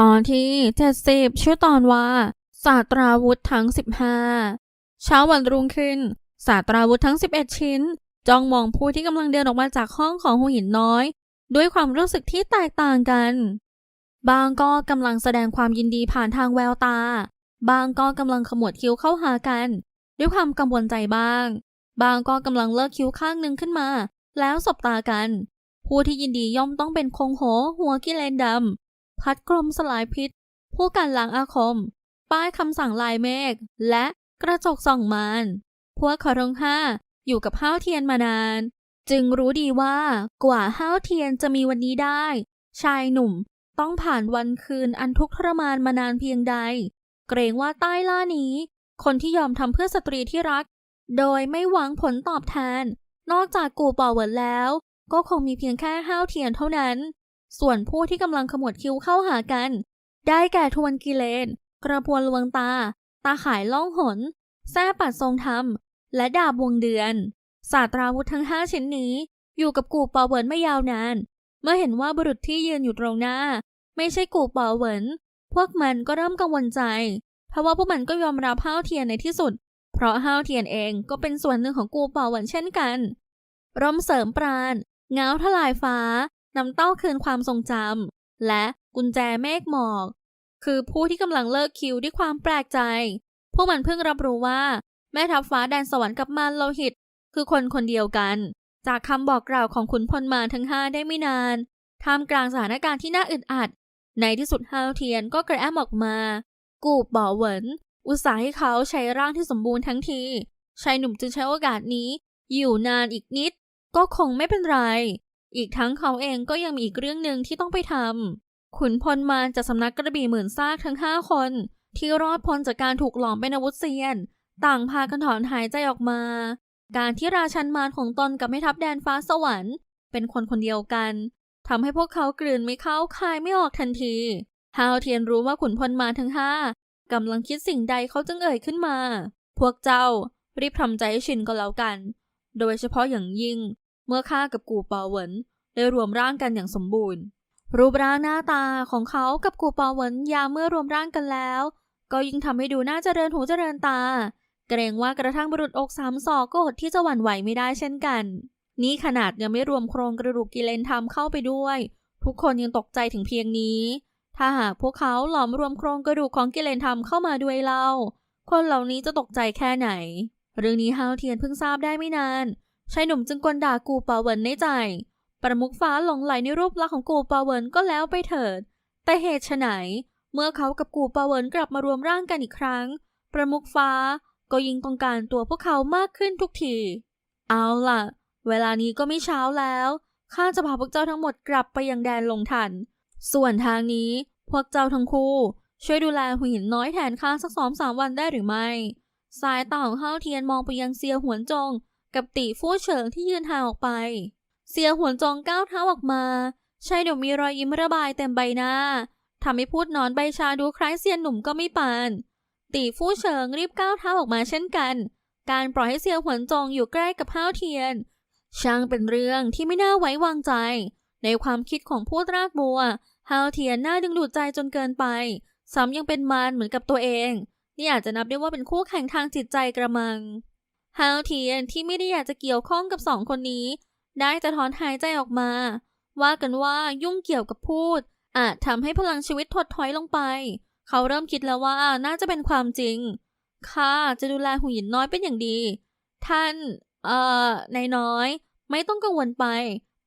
ตอนที่ 70 ชื่อตอนว่าศาสตราวุธทั้ง 15 เช้าวันรุ่งขึ้นศาสตราวุธทั้ง 11 ชิ้น จ้องมองผู้ที่กำลังเดินออกมาจากห้องของหูหินน้อย ด้วยความรู้สึกที่แตกต่างกัน บางก็กำลังแสดงความยินดีผ่านทางแววตา บางก็กำลังขมวดคิ้วเข้าหากัน ด้วยความกังวลใจบ้าง บางก็กำลังเลิกคิ้วข้างหนึ่งขึ้นมา แล้วสบตากัน ผู้ที่ยินดีย่อมต้องเป็นคงโหหัวกิเลนดำ พัดกลมสลายพิษ ผู้กันล้างอาคม ป้ายคำสั่งลายเมฆ และกระจกส่องมาน พวกขาทั้งห้าอยู่กับห้าวเทียนมานาน จึงรู้ดีว่ากว่าห้าวเทียนจะมีวันนี้ได้ ชายหนุ่มต้องผ่านวันคืนอันทุกข์ทรมานมานานเพียงใด เกรงว่าใต้ล่านี้ คนที่ยอมทำเพื่อสตรีที่รัก โดยไม่หวังผลตอบแทน นอกจากกูปอเวิร์ดแล้ว ก็คงมีเพียงแค่ห้าวเทียนเท่านั้น ส่วนผู้ที่กำลังขมวดคิ้วเข้าหากัน ได้แก่ทวนกิเลน กระพวนลวงตา ตาขายล่องหนแซ่ปัดทรงธรรม และดาบวงเดือนศาสตราวุธทั้งห้าชิ้นนี้ อยู่กับกูปอเวินไม่ยาวนาน เมื่อเห็นว่าบุรุษที่ยืนอยู่ตรงหน้า ไม่ใช่กูปอเวินพวกมันก็เริ่มกังวลใจ เพราะว่าพวกมันก็ยอมรับห้าวเทียนในที่สุด เพราะห้าวเทียนเองก็เป็นส่วนหนึ่งของกูปอเวินเช่นกันร่มเสริมปราณเงาทลายฟ้า น้ำเต้าคืนความทรงจำและกุญแจเมฆหมอก คือผู้ที่กำลังเลิกคิวด้วยความแปลกใจ พวกมันเพิ่งรับรู้ว่าแม่ทัพฟ้าแดนสวรรค์กับมารโลหิต คือคนคนเดียวกัน จากคำบอกกล่าวของขุนพลมารทั้งห้าได้ไม่นานท่ามกลางสถานการณ์ที่น่าอึดอัด ในที่สุดฮาวเทียนก็กระแอมออกมา กูบบ่อเหวินอุตส่าห์ให้เขาใช้ร่างที่สมบูรณ์ทั้งทีชายหนุ่มจึงใช้โอกาสนี้ อยู่นานอีกนิด ก็คงไม่เป็นไร อีกทั้งเขาเองก็ยังมีอีกเรื่องหนึ่งที่ต้องไปทำขุนพลมารจากสำนักกระบี่หมื่นซากทั้งห้าคน ที่รอดพ้นจากการถูกหลอมเป็นอาวุธเซียน ต่างพากันถอนหายใจออกมา การที่ราชันมารของตนกับแม่ทัพแดนฟ้าสวรรค์ เป็นคนคนเดียวกันทำให้พวกเขากลืนไม่เข้าคายไม่ออกทันทีฮาวเทียนรู้ว่าขุนพลมารทั้งห้ากำลังคิดสิ่งใดเขาจึงเอ่ยขึ้นมา พวกเจ้ารีบทำใจให้ชินก็แล้วกัน โดยเฉพาะอย่างยิ่ง เมื่อข้ากับกูปอเหวินได้รวมร่างกันอย่างสมบูรณ์ รูปร่างหน้าตาของเขากับกูปอเหวินยามเมื่อรวมร่างกันแล้ว ก็ยิ่งทำให้ดูน่าเจริญหูเจริญตา เกรงว่ากระทั่งบรุษอกสามศอกก็อดที่จะหวั่นไหวไม่ได้เช่นกัน นี่ขนาดยังไม่รวมโครงกระดูกกิเลนทำเข้าไปด้วย ทุกคนยังตกใจถึงเพียงนี้ ถ้าหากพวกเขาหลอมรวมโครงกระดูกของกิเลนทำเข้ามาด้วยเล่าคนเหล่านี้จะตกใจแค่ไหน เรื่องนี้ฮาวเทียนเพิ่งทราบได้ไม่นาน ชายหนุ่มจึงกลด่ากูปาเวินในใจ ประมุขฟ้าหลงไหลในรูปลักษณ์ของกูปาเวินก็แล้วไปเถิด แต่เหตุไฉนเมื่อเขากับกูปาเวินกลับมารวมร่างกันอีกครั้ง ประมุขฟ้าก็ยิ่งต้องการตัวพวกเขามากขึ้นทุกที เอาล่ะ เวลานี้ก็ไม่เช้าแล้วข้าจะพาพวกเจ้าทั้งหมดกลับไปยังแดนลงทัน ส่วนทางนี้พวกเจ้าทั้งคู่ ช่วยดูแลหุหินน้อยแทนข้าสักสองสามวันได้หรือไม่ สายตาของห้าวเทียนมองไปยังเซียหวนจง กับตีฟู่เฉิงที่ยืนห่างออกไปเซียหวนจองก้าวเท้าออกมา ชายหนุ่มมีรอยยิ้มระบายเต็มใบหน้าทำให้พูดนอนใบชาดูคล้ายเซียนหนุ่มก็ไม่ปาน ตีฟู่เฉิงรีบก้าวเท้าออกมาเช่นกัน การปล่อยให้เซียหวนจงอยู่ใกล้กับห้าวเทียน ช่างเป็นเรื่องที่ไม่น่าไว้วางใจ ในความคิดของผู้รากบัวฮาวเทียนน่าดึงดูดใจจนเกินไป ซ้ำยังเป็นมารเหมือนกับตัวเอง นี่อาจจะนับได้ว่าเป็นคู่แข่งทางจิตใจกระมัง ฮาวเทียนที่ไม่ได้อยากจะเกี่ยวข้องกับสองคนนี้ ได้จะถอนหายใจออกมา ว่ากันว่ายุ่งเกี่ยวกับพูด อาจทำให้พลังชีวิตถดถอยลงไป เขาเริ่มคิดแล้วว่าน่าจะเป็นความจริงข้าจะดูแลหูหยินน้อยเป็นอย่างดี ท่าน เอ่อนายน้อย ไม่ต้องกังวลไป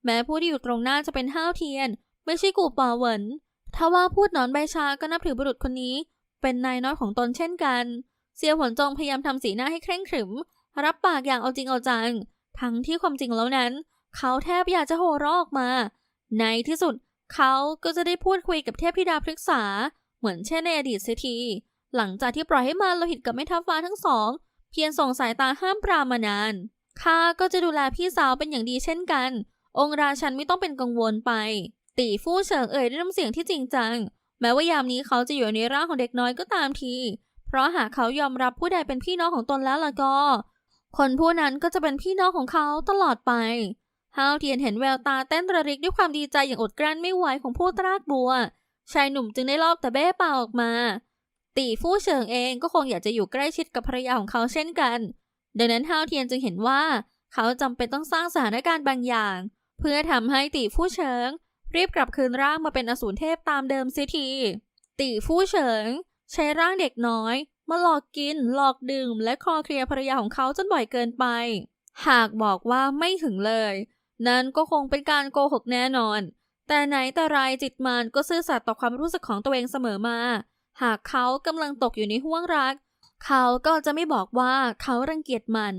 แม้ผู้ที่อยู่ตรงหน้าจะเป็นห้าวเทียน ไม่ใช่กูปาเหวินถ้าว่าพูดนอนใบชาก็นับถือบุรุษคนนี้ เป็นนายน้อยของตนเช่นกัน เสียหวนจงพยายามทำสีหน้าให้เคร่งขรึม รับปากอย่างเอาจริงเอาจัง ทั้งที่ความจริงแล้วนั้น เขาแทบอยากจะโห่ร้องออกมา ในที่สุดเขาก็จะได้พูดคุยกับเทพธิดาพฤกษา เหมือนเช่นในอดีตเสียทีหลังจากที่ปล่อยให้มาโลหิตกับแม่ทัพฟ้าทั้งสอง เพียงส่งสายตาห้ามปรามมานานข้าก็จะดูแลพี่สาวเป็นอย่างดีเช่นกัน องค์ราชันไม่ต้องเป็นกังวลไป ตีฟู่เฉิงเอ่ยด้วยน้ำเสียงที่จริงจัง แม้ว่ายามนี้เขาจะอยู่ในร่างของเด็กน้อยก็ตามที เพราะหากเขายอมรับผู้ใดเป็นพี่น้องของตนแล้วล่ะก็ คนผู้นั้นก็จะเป็นพี่น้องของเขาตลอดไปฮาวเทียนเห็นแววตาเต้นระริกด้วยความดีใจอย่างอดกลั้นไม่ไหวของผู้ตรากบัว ชายหนุ่มจึงได้ลอบแต่เบ้ปาออกมา ตีฟู่เฉิงเองก็คงอยากจะอยู่ใกล้ชิดกับภรรยาของเขาเช่นกัน ดังนั้นฮาวเทียนจึงเห็นว่า เขาจำเป็นต้องสร้างสถานการณ์บางอย่าง เพื่อทำให้ตีฟู่เฉิง รีบกลับคืนร่างมาเป็นอสูรเทพตามเดิมเสียทีตีฟู่เฉิง ใช้ร่างเด็กน้อย มาหลอกกิน หลอกดื่ม และคลอเคลียร์ภรรยาของเขาจนบ่อยเกินไป หากบอกว่าไม่ถึงเลย นั้นก็คงเป็นการโกหกแน่นอน แต่ไหนแต่ไรจิตมันก็ซื่อสัตย์ต่อความรู้สึกของตัวเองเสมอมา หากเขากำลังตกอยู่ในห่วงรัก เขาก็จะไม่บอกว่าเขารังเกียจมัน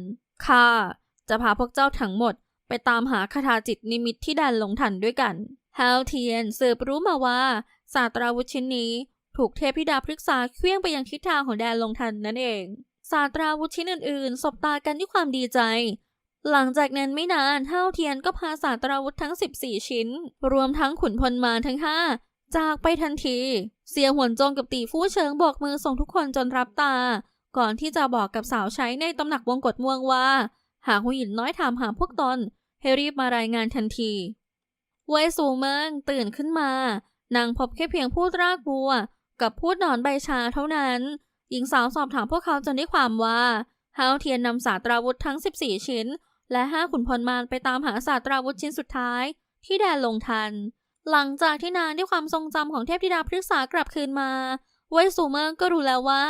ค่ะจะพาพวกเจ้าทั้งหมด ไปตามหาคาถาจิตนิมิตที่แดนหลงทันด้วยกันฮาวเทียนสืบรู้มาว่าศาสตราวุธชิ้นนี้ ถูกเทพธิดาพฤกษาเคลื่องไปยังทิศทางของแดนลงทันนั่นเองศาสตราวุธชิ้นอื่นๆ สบตากันด้วยความดีใจ หลังจากนั้นไม่นานเท่าเทียนก็พาศาสตราวุธทั้ง 14 ชิ้น รวมทั้งขุนพลมารทั้งห้าจากไปทันที เสียหวนจงกับตีฟู่เชิงบอกมือส่งทุกคนจนรับตา ก่อนที่จะบอกกับสาวใช้ในตำหนักวงกฏม่วงว่า หากหูหยินน้อยถามหาพวกตนให้รีบมารายงานทันทีเวยสูเมิงตื่นขึ้นมา นางพบแค่เพียงพูดรากบัว กับพูดหนอนใบชาเท่านั้น หญิงสาวสอบถามพวกเขาจนได้ความว่าฮาวเทียนนำศาสตราวุธทั้ง 14 ชิ้น และห้าขุนพลมารไปตามหาศาสตราวุธชิ้นสุดท้าย ที่แดนลงทัน หลังจากที่นางได้ความทรงจำของเทพธิดาพฤกษากลับคืนมาเวสูเมิงก็รู้แล้วว่า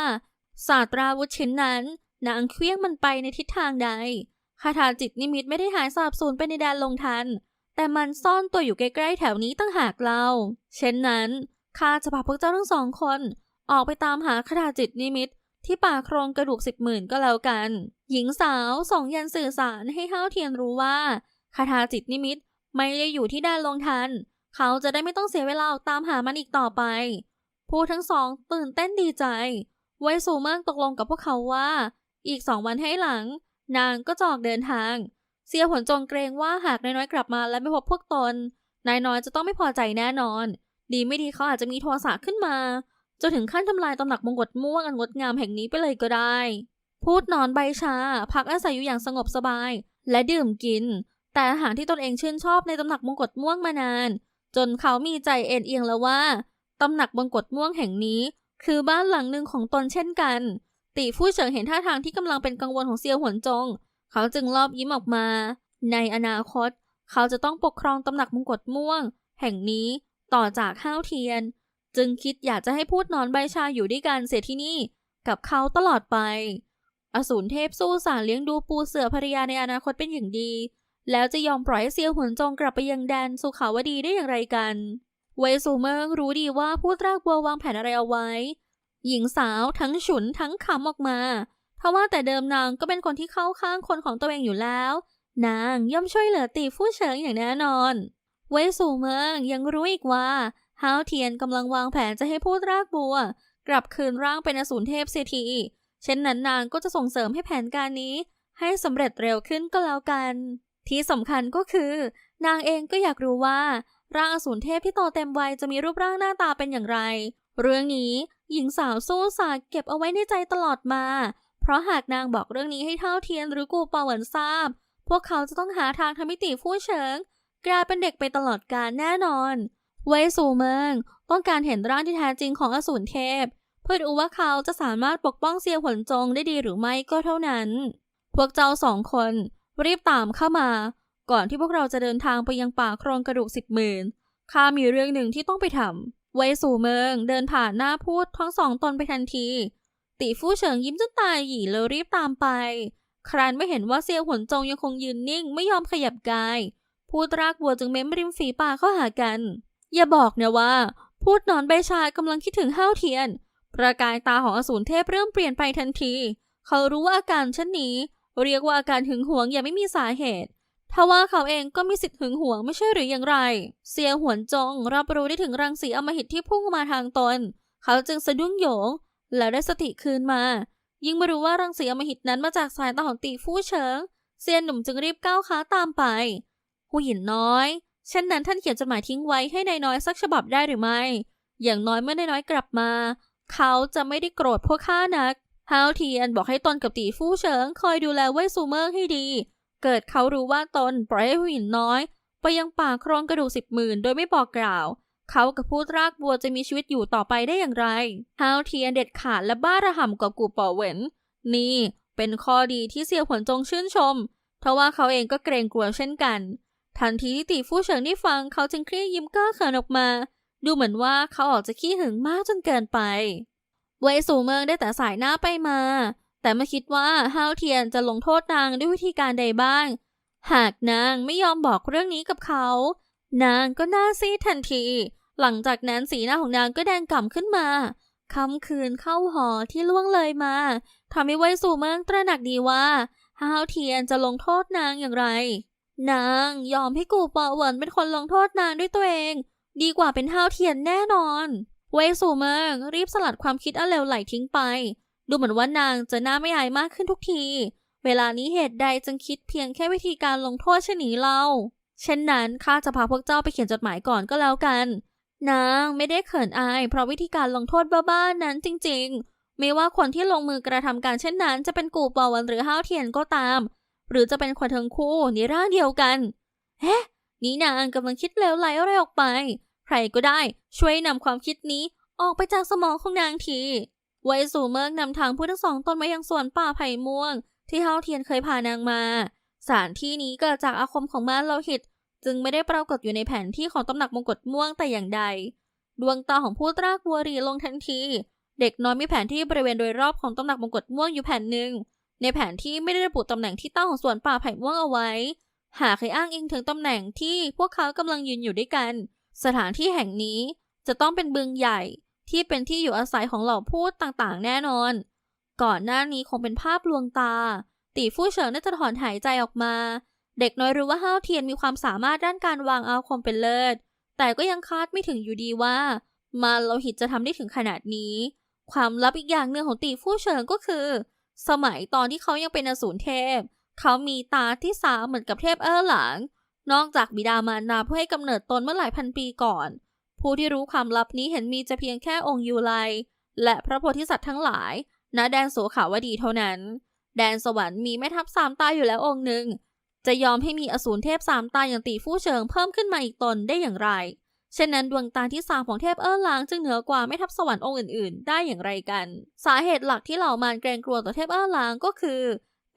ศาสตราวุธชิ้นนั้น นางเคลี้ยงมันไปในทิศทางใดคาถาจิตนิมิตไม่ได้หายสาบสูญไปในแดนลงทัน แต่มันซ่อนตัวอยู่ใกล้ๆแถวนี้ตั้งหากเรา เช่นนั้น ข้าจะพาพวกเจ้าทั้งสองคน ออกไปตามหาคาถาจิตนิมิต ที่ป่าโครงกระดูกสิบหมื่นก็แล้วกัน หญิงสาวส่งยันสื่อสารให้ห้าวเทียนรู้ว่าคาถาจิตนิมิตไม่ได้อยู่ที่แดนลงทัน เขาจะได้ไม่ต้องเสียเวลาออกตามหามันอีกต่อไป ผู้ทั้งสองตื่นเต้นดีใจ ไวสูเมิงตกลงกับพวกเขาว่า อีกสองวันให้หลัง นางก็จอกเดินทาง เสียหวนจงเกรงว่าหากนายน้อยกลับมาและไม่พบพวกตน นายน้อยจะต้องไม่พอใจแน่นอน ดีไม่ดีเขาอาจจะมีโทสะขึ้นมาจนถึงขั้นทำลายตำหนักมงกฎม่วงอันงดงามแห่งนี้ไปเลยก็ได้ พูดนอนใบชา พักอาศัยอยู่อย่างสงบสบาย และดื่มกิน แต่อาหารที่ตนเองชื่นชอบในตำหนักมงกฎม่วงมานาน จนเขามีใจเอ็นเอียงแล้วว่าตำหนักมงกฎม่วงแห่งนี้ คือบ้านหลังหนึ่งของตนเช่นกัน ตีฟู่เฉิงเห็นท่าทางที่กำลังเป็นกังวลของเซียวหวนจง เขาจึงรอบยิ้มออกมา ในอนาคต เขาจะต้องปกครองตำหนักมงกฎม่วง แห่งนี้ ต่อจากห้าวเทียน จึงคิดอยากจะให้พูดนอนใบชาอยู่ด้วยกันเสียที่นี่กับเขาตลอดไป อสูรเทพสู้สารเลี้ยงดูปูเสือภรรยาในอนาคตเป็นอย่างดี แล้วจะยอมปล่อยให้เซียวหวนจงกลับไปยังแดนสุขาวดีได้อย่างไรกันเวซูเมิงรู้ดีว่าพูดรากบัววางแผนอะไรเอาไว้ หญิงสาวทั้งฉุนทั้งขำออกมาทว่าแต่เดิมนางก็เป็นคนที่เข้าข้างคนของตัวเองอยู่แล้ว นางย่อมช่วยเหลือตีฟู่เฉิงอย่างแน่นอน เวสู่เมิงยังรู้อีกว่าฮาวเทียนกำลังวางแผนจะให้พูดรากบัว กลับคืนร่างเป็นอสูรเทพเสียที เช่นนั้นนางก็จะส่งเสริมให้แผนการนี้ ให้สำเร็จเร็วขึ้นก็แล้วกัน ที่สำคัญก็คือ นางเองก็อยากรู้ว่า ร่างอสูรเทพที่โตเต็มวัยจะมีรูปร่างหน้าตาเป็นอย่างไร เรื่องนี้หญิงสาวสู้สาเก็บเอาไว้ในใจตลอดมา เพราะหากนางบอกเรื่องนี้ให้เท่าเทียนหรือกูเปาเหวินทราบ พวกเขาจะต้องหาทางทำให้ตีฟู่เฉิง กลายเป็นเด็กไปตลอดกาลแน่นอนเว่ยสูเมิงต้องการเห็นร่างที่แท้จริงของอสูรเทพ เพื่อดูว่าเขาจะสามารถปกป้องเซียวหวนจงได้ดีหรือไม่ก็เท่านั้น พวกเจ้าสองคนรีบตามเข้ามา ก่อนที่พวกเราจะเดินทางไปยังป่าโครงกระดูกสิบหมื่นข้ามีเรื่องหนึ่งที่ต้องไปทำเว่ยสูเมิงเดินผ่านหน้าพูดทั้งสองตนไปทันทีตีฟู่เฉิงยิ้มจนตายหยีแล้วรีบตามไป ครานไม่เห็นว่าเซียวหวนจงยังคงยืนนิ่งไม่ยอมขยับกาย พูดรากบัวจึงเม้มริมฝีปากเข้าหากัน อย่าบอกนะว่า พูดนอนใบชากำลังคิดถึงห้าวเทียน ประกายตาของอสูรเทพเริ่มเปลี่ยนไปทันที เขารู้ว่าอาการเช่นนี้ เรียกว่าอาการหึงหวงอย่างไม่มีสาเหตุทว่าเขาเองก็มีสิทธิ์หึงหวงไม่ใช่หรืออย่างไรเซียหวนจงรับรู้ได้ถึงรังสีอมหิตที่พุ่งมาทางตน เขาจึงสะดุ้งโหยง แล้วได้สติคืนมา ยิ่งไม่รู้ว่ารังสีอมหิตนั้นมาจากสายตาของตีฟู่เฉิง เซียนหนุ่มจึงรีบก้าวขาตามไป หูหยินน้อย เช่นนั้นท่านเขียนจดหมายทิ้งไว้ให้นายน้อยสักฉบับได้หรือไม่ อย่างน้อยเมื่อนายน้อยกลับมา เขาจะไม่ได้โกรธพวกข้านักฮาวเทียนบอกให้ตนกับตีฟู่เฉิงคอยดูแลเว่ยซูเมิงให้ดี เกิดเขารู้ว่าตนปล่อยให้หูหยินน้อย ไปยังป่าโครงกระดูกสิบหมื่นโดยไม่บอกกล่าว เขากับพูดรากบัวจะมีชีวิตอยู่ต่อไปได้อย่างไรฮาวเทียนเด็ดขาดและบ้าระห่ำกว่ากูป่าเหวินนี่เป็นข้อดีที่เสี่ยวหวนจงชื่นชมทว่าเขาเองก็เกรงกลัวเช่นกัน ทันทีที่ตีฟู่เฉิงได้ฟังเขาจึงเครียดยิ้มก้อเขินออกมา ดูเหมือนว่าเขาออกจะขี้หึงมากจนเกินไป เวยสู่เมืองได้แต่สายหน้าไปมา แต่ไม่คิดว่าฮาวเทียนจะลงโทษนางด้วยวิธีการใดบ้าง หากนางไม่ยอมบอกเรื่องนี้กับเขา นางก็หน้าซีดทันที หลังจากนั้นสีหน้าของนางก็แดงก่ำขึ้นมาค่ำคืนเข้าหอที่ล่วงเลยมาทำให้เวยสู่เมืองตระหนักดีว่าฮาวเทียนจะลงโทษนางอย่างไร นางยอมให้กูเปาเหวินเป็นคนลงโทษนางด้วยตัวเอง ดีกว่าเป็นฮาวเทียนแน่นอน เวสูเมืองรีบสลัดความคิดอันเลวไหลทิ้งไป ดูเหมือนว่านางจะหน้าไม่อายมากขึ้นทุกที เวลานี้เหตุใดจึงคิดเพียงแค่วิธีการลงโทษเช่นนี้เล่าเช่นนั้นข้าจะพาพวกเจ้าไปเขียนจดหมายก่อนก็แล้วกัน นางไม่ได้เขินอาย เพราะวิธีการลงโทษบ้าๆนั้นจริง ๆ ไม่ว่าคนที่ลงมือกระทำการเช่นนั้น จะเป็นกูปอวันหรือห้าวเทียนก็ตาม หรือจะเป็นคนทั้งคู่ในร่างเดียวกันเฮ้นี่นางกำลังคิดเลวไหลอะไรออกไป ใครก็ได้ช่วยนำความคิดนี้ออกไปจากสมองของนางที ไว้สู่เมือนำทางผู้ทั้งสองตนมายังสวนป่าไผ่ม่วง ที่เฮาเทียนเคยพานางมา สถานที่นี้เกิดจากอาคมของม้าโลหิต จึงไม่ได้ปรากฏอยู่ในแผนที่ของตำหนักมงกุฎม่วงแต่อย่างใด ดวงตาของผู้ตรากบัวรีลงทันที เด็กน้อยมีแผนที่บริเวณโดยรอบของตำหนักมงกุฎม่วงอยู่แผ่นหนึ่ง ในแผนที่ไม่ได้ระบุตำแหน่งที่ตั้งของสวนป่าไผ่ม่วงเอาไว้ หากใครอ้างอิงถึงตำแหน่งที่พวกเขากำลังยืนอยู่ด้วยกัน สถานที่แห่งนี้จะต้องเป็นบึงใหญ่ที่เป็นที่อยู่อาศัยของเหล่าพูดต่างๆ แน่นอน ก่อนหน้านี้คงเป็นภาพลวงตา ตีฟู่เฉิงได้จะถอนหายใจออกมา เด็กน้อยรู้ว่าห้าวเทียนมีความสามารถด้านการวางอาคมเป็นเลิศ แต่ก็ยังคาดไม่ถึงอยู่ดีว่า มาโลหิตจะทำได้ถึงขนาดนี้ ความลับอีกอย่างหนึ่งของตีฟู่เฉิงก็คือ สมัยตอนที่เขายังเป็นอสูรเทพ เขามีตาที่สามเหมือนกับเทพเออร์หลางนอกจากบิดามารดาเพื่อให้กำเนิดตนเมื่อหลายพันปีก่อน ผู้ที่รู้ความลับนี้เห็นมีจะเพียงแค่องค์ยูไลและพระโพธิสัตว์ทั้งหลาย ณแดนโสขาวดีเท่านั้น แดนสวรรค์มีแม่ทัพสามตาอยู่แล้วองค์หนึ่งจะยอมให้มีอสูรเทพสามตาอย่างตีฟู่เฉิงเพิ่มขึ้นมาอีกตนได้อย่างไร เช่นนั้นดวงตาที่สามของเทพเออร์ลางจึงเหนือกว่าแม่ทัพสวรรค์องค์อื่นๆ ได้อย่างไรกัน สาเหตุหลักที่เหล่ามารเกรงกลัวต่อเทพเออร์ลางก็คือ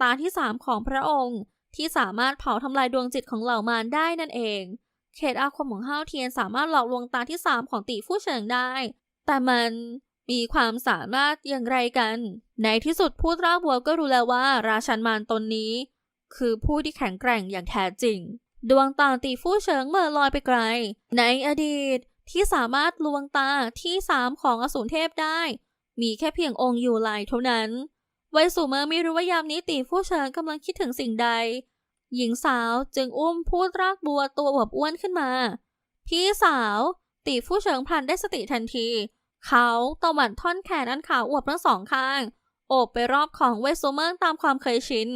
ตาที่สามของพระองค์ ที่สามารถเผาทำลายดวงจิตของเหล่ามารได้นั่นเอง เขตอาคมของห้าวเทียนสามารถหลอกลวงตาที่สามของตีฟู่เฉิงได้ แต่มันมีความสามารถอย่างไรกัน ในที่สุดผู้รากบัวก็รู้แล้วว่า ราชันมารตนนี้ คือผู้ที่แข็งแกร่งอย่างแท้จริง ดวงตาตีฟู่เฉิงเมื่อลอยไปไกล ในอดีตที่สามารถลวงตาที่สามของอสูรเทพได้ มีแค่เพียงองค์อยูไลายเท่านั้น ไวสูเมอร์ไม่รู้ว่ายามนี้ตีฟู่เฉิงกำลังคิดถึงสิ่งใด หญิงสาวจึงอุ้มพูดรากบัวตัวอวบอ้วนขึ้นมา พี่สาวตีฟู่เฉิงพลันได้สติทันที เขาตวัดท่อนแขนอันขาวอวบทั้งสองข้าง โอบไปรอบของเวสูเมอร์ตามความเคยชิน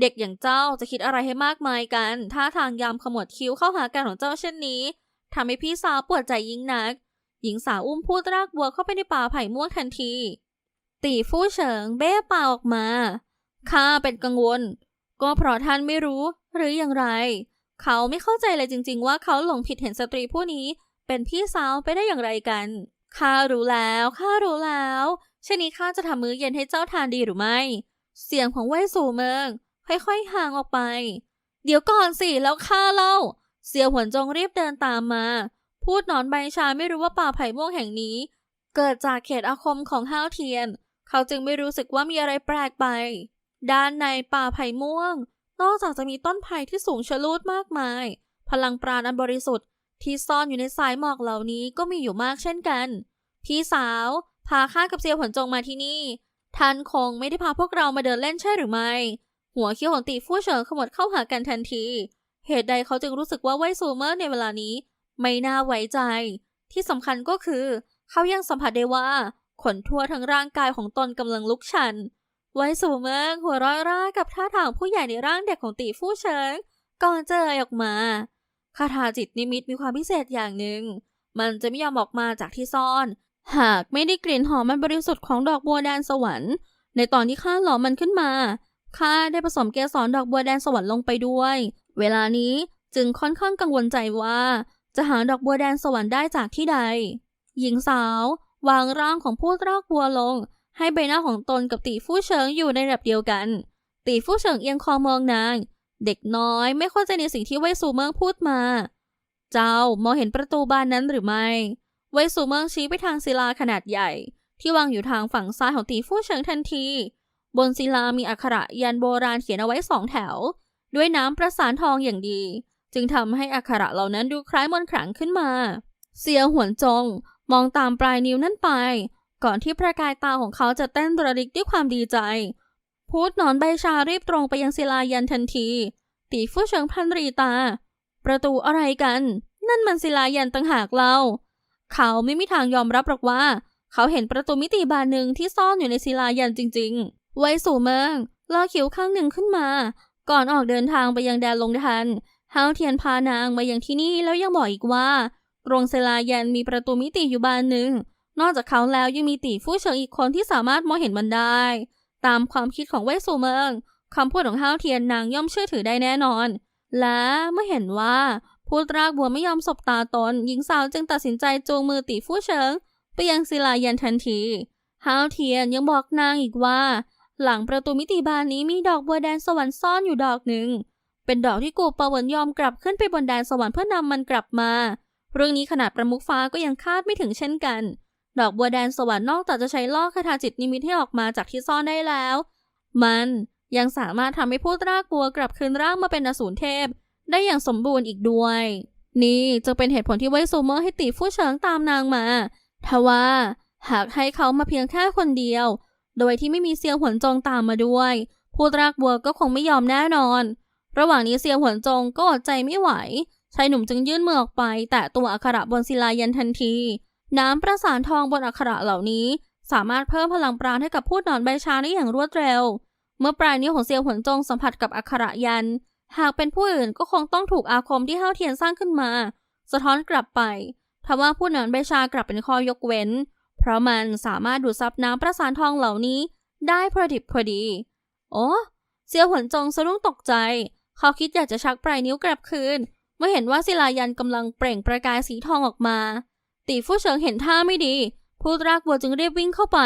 เด็กอย่างเจ้าจะคิดอะไรให้มากมายกันถ้าทางยามขมวดคิ้วเข้าหากันของเจ้าเช่นนี้ทำให้พี่สาวปวดใจยิ่งนัก หญิงสาวอุ้มพูดรากบัวเข้าไปในป่าไผ่ม่วงทันที ตีฟู่เฉิงเบ้ป่าออกมา ข้าเป็นกังวล ก็เพราะท่านไม่รู้ หรืออย่างไร เขาไม่เข้าใจเลยจริง ๆ ว่าเขาหลงผิดเห็นสตรีผู้นี้ เป็นพี่สาวไปได้อย่างไรกันข้ารู้แล้วข้ารู้แล้วเช่นนี้ข้าจะทำมื้อเย็นให้เจ้าทานดีหรือไม่ เสียงของเว่ยสู่เมือง ค่อยๆห่างออกไป เดี๋ยวก่อนสิแล้วข้าเล่า เสี่ยวหวนจงรีบเดินตามมา พูดหนอนใบชาไม่รู้ว่าป่าไผ่ม่วงแห่งนี้ เกิดจากเขตอาคมของห้าวเทียน เขาจึงไม่รู้สึกว่ามีอะไรแปลกไป ด้านในป่าไผ่ม่วง นอกจากจะมีต้นไผ่ที่สูงชะลูดมากมาย พลังปราณอันบริสุทธิ์ที่ซ่อนอยู่ในสายหมอกเหล่านี้ก็มีอยู่มากเช่นกัน พี่สาวพาข้ากับเซียวหวนจงมาที่นี่ท่านคงไม่ได้พาพวกเรามาเดินเล่นใช่หรือไม่ หัวคิ้วของตีฟู่เฉิงขมวดเข้าหากันทันที เหตุใดเขาจึงรู้สึกว่าไวซูเมอร์ในเวลานี้ ไม่น่าไว้ใจ ที่สำคัญก็คือ เขายังสัมผัสได้ว่าขนทั่วทั้งร่างกายของตนกำลังลุกชัน ไวซูเมอร์หัวร้อยร่ากับท่าทางผู้ใหญ่ในร่างเด็กของตีฟู่เฉิงก่อนจะเอ่ยออกมาคาถาจิตนิมิตมีความพิเศษอย่างหนึ่ง มันจะไม่ยอมออกมาจากที่ซ่อน หากไม่ได้กลิ่นหอมมันบริสุทธิ์ของดอกบัวแดนสวรรค์ ในตอนที่ข้าหลอมมันขึ้นมา ข้าได้ผสมเกสรดอกบัวแดนสวรรค์ลงไปด้วย เวลานี้จึงค่อนข้างกังวลใจว่า จะหาดอกบัวแดงสวรรค์ได้จากที่ใด หญิงสาววางร่างของผู้รากบัวลง ให้ใบหน้าของตนกับตีฟู่เฉิงอยู่ในระดับเดียวกัน ตีฟู่เฉิงเอียงคอมองนาง เด็กน้อยไม่เข้าใจในสิ่งที่เว่ยซูเมิงพูดมา เจ้ามองเห็นประตูบานนั้นหรือไม่ เว่ยซูเมิงชี้ไปทางศิลาขนาดใหญ่ ที่วางอยู่ทางฝั่งซ้ายของตีฟู่เฉิงทันที บนศิลามีอักขระยันโบราณเขียนเอาไว้สองแถว ด้วยน้ำประสานทองอย่างดี จึงทำให้อักขระเหล่านั้นดูคล้ายมนขลังขึ้นมา เสียหวนจง มองตามปลายนิ้วนั่นไป ก่อนที่ประกายตาของเขาจะเต้นระริกด้วยความดีใจ พูดนอนใบชารีบตรงไปยังศิลายันทันที ตีฟู่เฉิงพันรีตา ประตูอะไรกัน นั่นมันศิลายันต่างหากเราเขาไม่มีทางยอมรับหรอกว่า เขาเห็นประตูมิติบานหนึ่งที่ซ่อนอยู่ในศิลายันจริงๆ ไว้สู่เมืองลอคิ้วข้างหนึ่งขึ้นมา ก่อนออกเดินทางไปยังแดนลงทันฮาวเทียนพานางมายังที่นี่แล้วยังบอกอีกว่าโรงศิลายันมีประตูมิติอยู่บานหนึ่ง นอกจากเขาแล้วยังมีตีฟู่เฉิงอีกคนที่สามารถมองเห็นมันได้ ตามความคิดของเว่ยซูเมิงคำพูดของห้าวเทียนนางย่อมเชื่อถือได้แน่นอน และเมื่อเห็นว่าพูดรากบัวไม่ยอมสบตาตน หญิงสาวจึงตัดสินใจจูงมือตีฟู่เฉิงไปยังศิลายันทันทีห้าวเทียนยังบอกนางอีกว่า หลังประตูมิติบานนี้มีดอกบัวแดงสวรรค์ซ่อนอยู่ดอกหนึ่ง เป็นดอกที่กูปาเวินยอมกลับขึ้นไปบนแดนสวรรค์เพื่อนำมันกลับมา เรื่องนี้ขนาดประมุขฟ้าก็ยังคาดไม่ถึงเช่นกัน ดอกบัวแดนสวรรค์นอกจากจะใช้ล่อคาถาจิตนิมิตให้ออกมาจากที่ซ่อนได้แล้ว มันยังสามารถทำให้ผู้รากบัวกลับคืนร่างมาเป็นอสูรเทพ ได้อย่างสมบูรณ์อีกด้วย นี่จะเป็นเหตุผลที่ไวซูเมอร์ให้ตีฟู่เฉิงตามนางมา ทว่าหากให้เขามาเพียงแค่คนเดียว โดยที่ไม่มีเซียวหวนจงตามมาด้วย ผู้รากบัวก็คงไม่ยอมแน่นอน ระหว่างนี้เซียวหวนจงก็อดใจไม่ไหวชายหนุ่มจึงยื่นมือออกไป แตะตัวอักขระบนศิลายันทันที น้ำประสานทองบนอักขระเหล่านี้ สามารถเพิ่มพลังปราณให้กับผู้นอนใบชาได้อย่างรวดเร็ว เมื่อปลายนิ้วของเซียวหวนจงสัมผัสกับอักขระยัน หากเป็นผู้อื่นก็คงต้องถูกอาคมที่เฮาเทียนสร้างขึ้นมา สะท้อนกลับไปทว่าผู้นอนใบชากลับเป็นข้อยกเว้น ราะมันสามารถดูดซับน้ำประสานทองเหล่านี้ได้พอดิบพอดี โอ้เซียวหวนจงสะดุ้งตกใจ เขาคิดอยากจะชักปลายนิ้วกลับคืน เมื่อเห็นว่าศิลายันกำลังเปล่งประกายสีทองออกมา ตีฟู่เฉิงเห็นท่าไม่ดี ผู้รากบัวจึงรีบวิ่งเข้าไป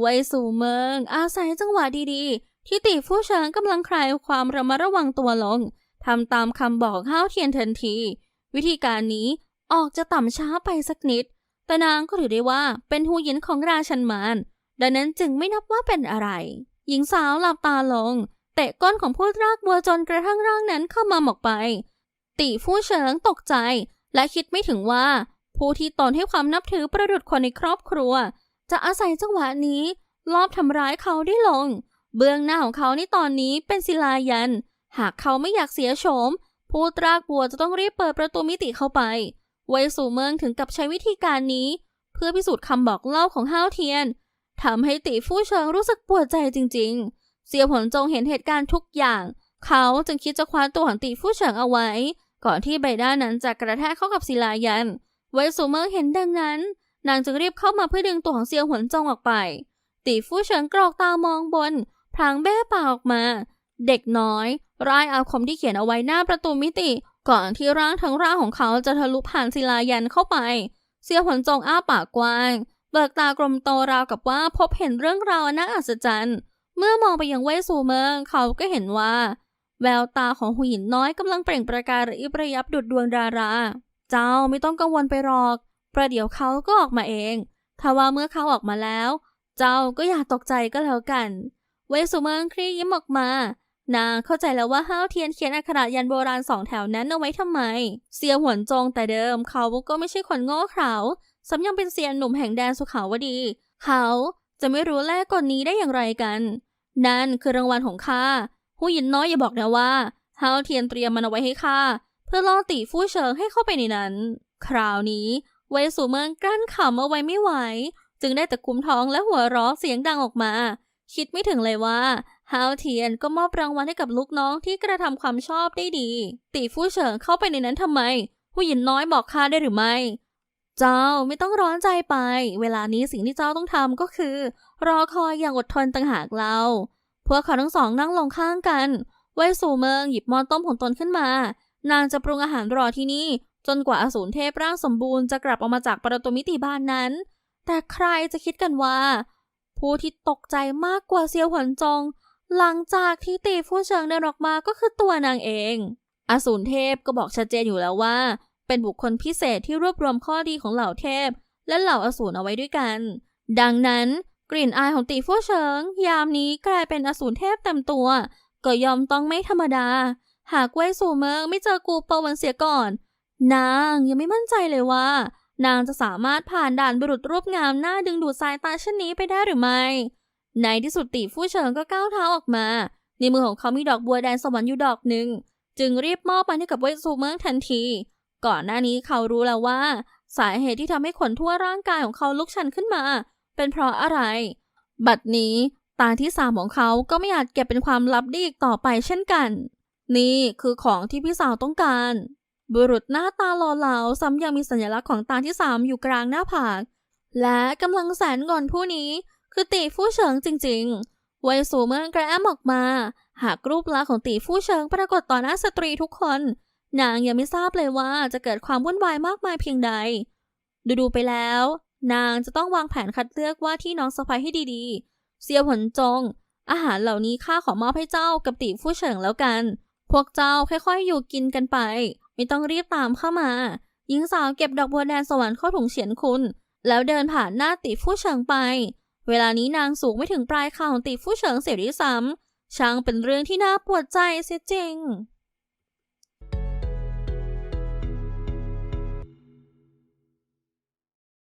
ไว้สู่เมืองอาศัยจังหวะดีๆ ที่ตีฟู่เฉิงกำลังคลายความระมัดระวังตัวลงทำตามคำบอกของห้าวเทียนทันที วิธีการนี้ออกจะต่ำช้าไปสักนิด แต่นางก็ถือได้ว่าเป็นหูหยินของราชันมารดังนั้นจึงไม่นับว่าเป็นอะไร หญิงสาวหลับตาลง เตะก้นของผู้รากบัวจนกระทั่งร่างนั้นเข้ามาหมกไป ตีฟู่เฉิงตกใจ และคิดไม่ถึงว่า ผู้ที่ตนให้ความนับถือประดุดคนในครอบครัว จะอาศัยจังหวะนี้ ลอบทำร้ายเขาได้ลง เบื้องหน้าของเขาในตอนนี้เป็นศิลายัน หากเขาไม่อยากเสียโฉมผู้ตรากบัวจะต้องรีบเปิดประตูมิติเข้าไป ไวสูเมืองถึงกับใช้วิธีการนี้ เพื่อพิสูจน์คำบอกเล่าของห้าวเทียนทำให้ตีฟู่เชิงรู้สึกปวดใจจริง ๆ เสียผลจงเห็นเหตุการณ์ทุกอย่าง เขาจึงคิดจะคว้าตัวของตีฟู่เฉิงเอาไว้ ก่อนที่ใบหน้านั้นจะกระแทกเข้ากับศิลายัน ไวสูเมืองเห็นดังนั้น นางจึงรีบเข้ามาเพื่อดึงตัวของเซียวหวนจงออกไป ตีฟู่เฉิงกรอกตามองบน พลางแบ้ปากออกมา เด็กน้อย รายอาคมที่เขียนเอาไว้หน้าประตูมิติ ก่อนที่ร่างทั้งร่างของเขาจะทะลุผ่านศิลายันเข้าไปเซียวหวนจงอ้าปากกว้างเบิกตากลมโตราวกับว่าพบเห็นเรื่องราวอันน่าอัศจรรย์ เมื่อมองไปยังเว่ยซูเมืองเขาก็เห็นว่า แววตาของหูหยินน้อยกำลังเปล่งประกายระอิบระยับดุดดวงดารา เจ้าไม่ต้องกังวลไปหรอก ประเดี๋ยวเขาก็ออกมาเองถ้าว่าเมื่อเขาออกมาแล้ว เจ้าก็อย่าตกใจก็แล้วกัน เว่ยซูเมืองคลี่ยิ้มออกมา นางเข้าใจแล้วว่าห้าวเทียนเขียนอักขระยันโบราณสองแถวนั้นเอาไว้ทำไมเสียหวนจงแต่เดิมเขาก็ไม่ใช่คนโง่เขลาสำยังเป็นเซียนหนุ่มแห่งแดนสุขาวดี เขาจะไม่รู้แลกกฎนี้ได้อย่างไรกัน นั่นคือรางวัลของข้าผู้หญินน้อยอย่าบอกนะว่าฮาวเทียนเตรียมมันเอาไว้ให้ข้าเพื่อล่อตีฟู่เฉิงให้เข้าไปในนั้น คราวนี้เวสูเมืองกลั้นขำเอาไว้ไม่ไหว จึงได้แต่กุมท้องและหัวเราะเสียงดังออกมา คิดไม่ถึงเลยว่า ฮาวเทียนก็มอบรางวัลให้กับลูกน้องที่กระทำความชอบได้ดี ตีฟู่เฉิงเข้าไปในนั้นทำไม ผู้หญิงน้อยบอกข้าได้หรือไม่ เจ้าไม่ต้องร้อนใจไป เวลานี้สิ่งที่เจ้าต้องทำก็คือ รอคอยอย่างอดทนต่างหากเรา พวกเขาทั้งสองนั่งลงข้างกันไวสู่เมืองหยิบหม้อต้มของตนขึ้นมา นางจะปรุงอาหารรอที่นี่ จนกว่าอสูรเทพร่างสมบูรณ์จะกลับออกมาจากประตูมิติบ้านนั้น แต่ใครจะคิดกันว่า ผู้ที่ตกใจมากกว่าเซียวหวนจง หลังจากที่ตีฟู่เฉิงเดินออกมาก็คือตัวนางเอง อสูรเทพก็บอกชัดเจนอยู่แล้วว่า เป็นบุคคลพิเศษที่รวบรวมข้อดีของเหล่าเทพ และเหล่าอสูรเอาไว้ด้วยกัน ดังนั้นกลิ่นอายของตีฟู่เฉิง ยามนี้กลายเป็นอสูรเทพเต็มตัว ก็ยอมต้องไม่ธรรมดา หากไว้สู่เมืองไม่เจอกูเปาวันเสียก่อน นางยังไม่มั่นใจเลยว่า นางจะสามารถผ่านด่านบุรุษรูปงามหน้าดึงดูดสายตาเช่นนี้ไปได้หรือไม่ ในที่สุดตีฟู่เฉิงก็ก้าวเท้าออกมา ในมือของเขามีดอกบัวแดงสวรรค์อยู่ดอกหนึ่ง จึงรีบมอบมันให้กับไว้สู่เมืองทันที ก่อนหน้านี้เขารู้แล้วว่า สาเหตุที่ทำให้ขนทั่วร่างกายของเขาลุกชันขึ้นมา เป็นเพราะอะไร บัดนี้ตาที่สามของเขาก็ไม่อาจเก็บเป็นความลับได้อีกต่อไปเช่นกัน นี่คือของที่พี่สาวต้องการ บุรุษหน้าตาหล่อเหลาซ้ำยังมีสัญลักษณ์ของตาที่สามอยู่กลางหน้าผาก และกำลังแสนงอนผู้นี้ คือตีฟู่เฉิงจริงๆไวยสู่เมืองกระแอมออกมา หากรูปลักษณ์ของตีฟู่เฉิงปรากฏต่อหน้าสตรีทุกคน นางยังไม่ทราบเลยว่าจะเกิดความวุ่นวายมากมายเพียงใด ดูๆไปแล้ว นางจะต้องวางแผนคัดเลือกว่าที่น้องสะพ้ยให้ดีๆเซียวหวนจง อาหารเหล่านี้ข้าขอมอบให้เจ้ากับตีฟู่เฉิงแล้วกัน พวกเจ้าค่อยๆอยู่กินกันไป ไม่ต้องรีบตามเข้ามาหญิงสาวเก็บดอกบัวแดงสวรรค์เข้าถุงเฉียนคุณ แล้วเดินผ่านหน้าตีฟู่เฉิงไป เวลานี้นางสูงไม่ถึงปลายขาของตีฟู่เฉิงเสียด้วยซ้ำช่างเป็นเรื่องที่น่าปวดใจเสียจริง